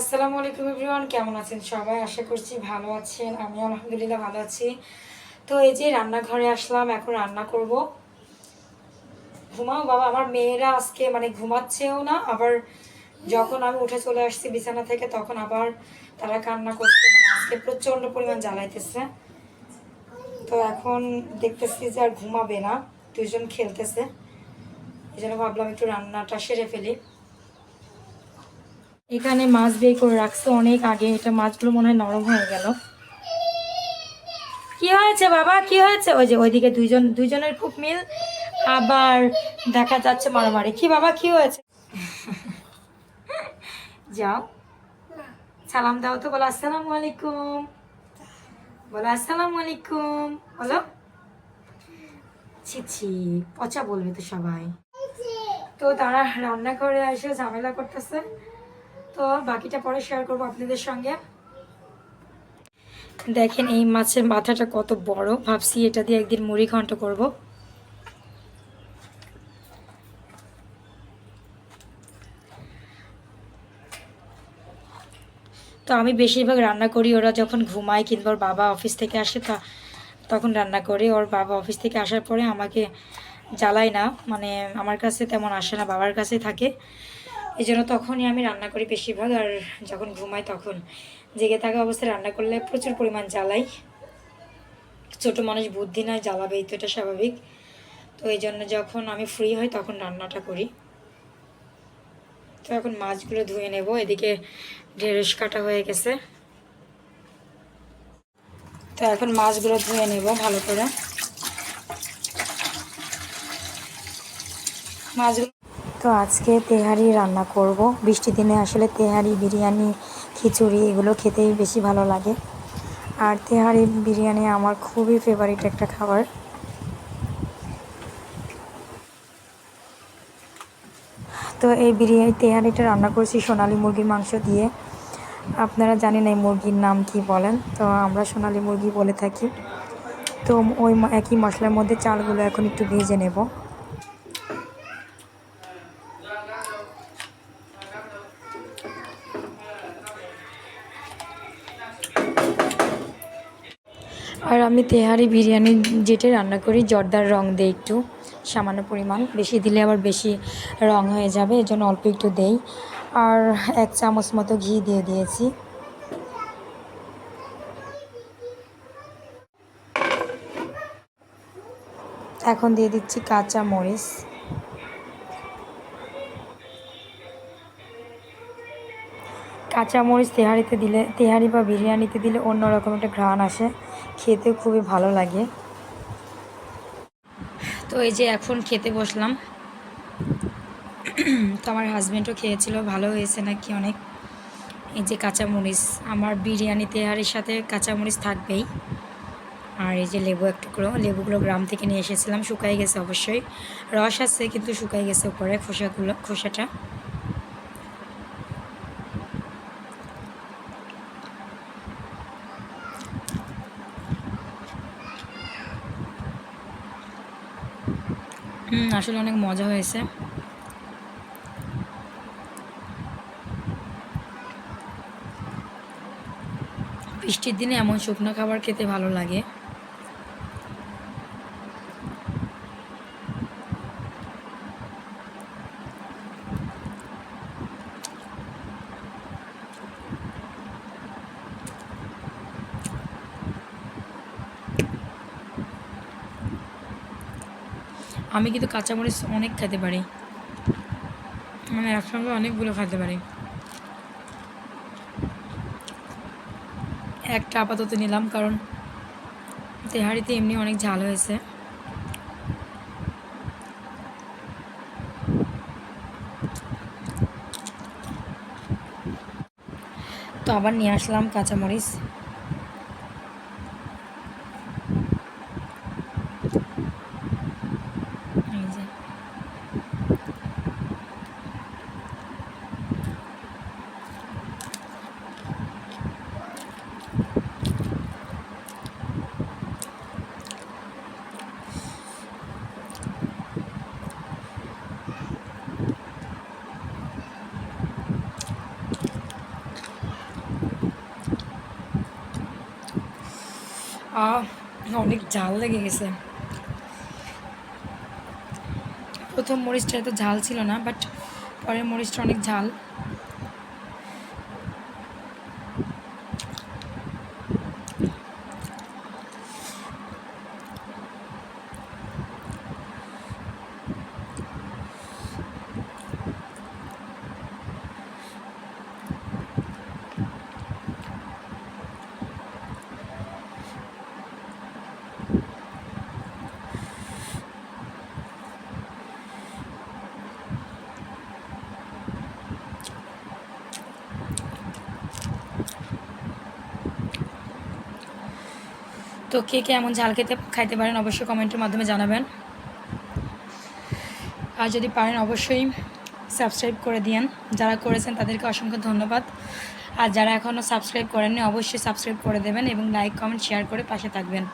আসসালামু আলাইকুম এভরিওয়ান, কেমন আছেন সবাই? আশা করছি ভালো আছেন। আমি আলহামদুলিল্লাহ ভালো আছি। তো এই যে রান্নাঘরে আসলাম, এখন রান্না করব। ঘুমাও বাবা, আমার মেয়েরা আজকে মানে ঘুমাচ্ছেও না, আবার যখন আমি উঠে চলে আসছি বিছানা থেকে, তখন আবার তারা কান্না করছে মানে আজকে প্রচণ্ড পরিমাণ জ্বালাইতেছে। তো এখন দেখতেছি যে আর ঘুমাবে না দুজন খেলতেছে। এই জন্য ভাবলাম একটু রান্নাটা সেরে ফেলি। এখানে মাছ বের করে রাখছে অনেক আগে। এটা মাছগুলো মনে হয় নরম হয়ে গেল। কি হয়েছে বাবা? কি হয়েছে? ওই যে ওইদিকে দুইজন, দুইজনের খুব মিল। আবার দেখা যাচ্ছে মারামারি। কি বাবা, কি হয়েছে? যাও। সালাম দাও তো, বলো আসসালামু আলাইকুম। বলো আসসালামু আলাইকুম। বলো। ছি ছি, পচা বলবে তো সবাই। তো তারা রান্না করে এসে ঝামেলা করতেছে। তো বাকিটা পরে শেয়ার করব আপনাদের সঙ্গে। দেখেন এই মাছের মাথাটা কত বড়। ভাবছি এটা দিয়ে একদিন মুড়ি ঘন্ট করব। তো আমি বেশিরভাগ রান্না করি, ওরা যখন ঘুমায় কিংবা ওর বাবা অফিস থেকে আসে তা তখন রান্না করি। ওর বাবা অফিস থেকে আসার পরে আমাকে জ্বালায় না। মানে আমার কাছে তেমন আসে না, বাবার কাছেই থাকে। এই জন্য তখনই আমি রান্না করি বেশিরভাগ, আর যখন ঘুমাই তখন। জেগে থাকা অবস্থায় রান্না করলে প্রচুর পরিমাণ জ্বালাই। ছোটো মানুষ বুদ্ধি নয় জ্বালাবেই তো এটা স্বাভাবিক। তো এই জন্য যখন আমি ফ্রি হই তখন রান্নাটা করি। তো এখন মাছগুলো ধুয়ে নেব, এদিকে ঢেঁড়স কাটা হয়ে গেছে। তো এখন মাছগুলো ধুয়ে নেব ভালো করে। মাছগুলো তো আজকে তেহারি রান্না করব। বৃষ্টি দিনে আসলে তেহারি, বিরিয়ানি, খিচুড়ি এগুলো খেতেই বেশি ভালো লাগে। আর তেহারি, বিরিয়ানি আমার খুবই ফেভারিট একটা খাবার। তো এই বিরিয়ানি, তেহারিটা রান্না করছি সোনালি মুরগির মাংস দিয়ে। আপনারা জানেন এই মুরগির নাম কি বলেন? তো আমরা সোনালি মুরগি বলে থাকি। তো ওই একই মশলার মধ্যে চালগুলো এখন একটু ভেজে নেব। আর আমি তেহারি বিরিয়ানি যেটা রান্না করি, জর্দার রং দেই একটু, সামান্য পরিমাণ। বেশি দিলে আবার বেশি রং হয়ে যাবে এর জন্য অল্প একটু দেই। আর এক চামচ মতো ঘি দিয়ে দিয়েছি। এখন দিয়ে দিচ্ছি কাঁচা মরিচ। কাঁচা মরিচ তেহারিতে দিলে, তেহারি বা বিরিয়ানিতে দিলে অন্যরকম একটা ঘ্রাণ আসে। খেতে খুবই ভালো লাগে। তো এই যে এখন খেতে বসলাম। তো আমার হাজব্যান্ডও খেয়েছিল, ভালো হয়েছে নাকি অনেক। এই যে কাঁচামরিচ, আমার বিরিয়ানি তেহারির সাথে কাঁচামরিচ থাকবেই। আর এই যে লেবু এক টুকরো, লেবুগুলো গ্রাম থেকে নিয়ে এসেছিলাম শুকাই গেছে অবশ্যই। রস আছে কিন্তু শুকাই গেছে উপরে খোসাগুলো, খোসাটা। আসলে অনেক মজা হয়েছে। বৃষ্টির দিনে এমন শুকনো খাবার খেতে ভালো লাগে। আমি কিন্তু কাঁচামরিচ অনেক খেতে পারি। মানে একসঙ্গে অনেকগুলো খেতে পারি। একটা আপাতত নিলাম কারণ তেহারিতে এমনি অনেক ঝাল হয়েছে। তো আবার নিয়ে আসলাম কাঁচামরিচ। অনেক ঝাল লেগে গেছে। প্রথম মরিচটা এত ঝাল ছিল না বাট পরের মরিচটা অনেক ঝাল। তো কে কে এমন ঝাল খেতে, খাইতে পারেন অবশ্যই কমেন্টের মাধ্যমে জানাবেন। আর যদি পারেন অবশ্যই সাবস্ক্রাইব করে দিয়েন। যারা করেছেন তাদেরকে অসংখ্য ধন্যবাদ। আর যারা এখনও সাবস্ক্রাইব করেননি, অবশ্যই সাবস্ক্রাইব করে দেবেন এবং লাইক, কমেন্ট, শেয়ার করে পাশে থাকবেন।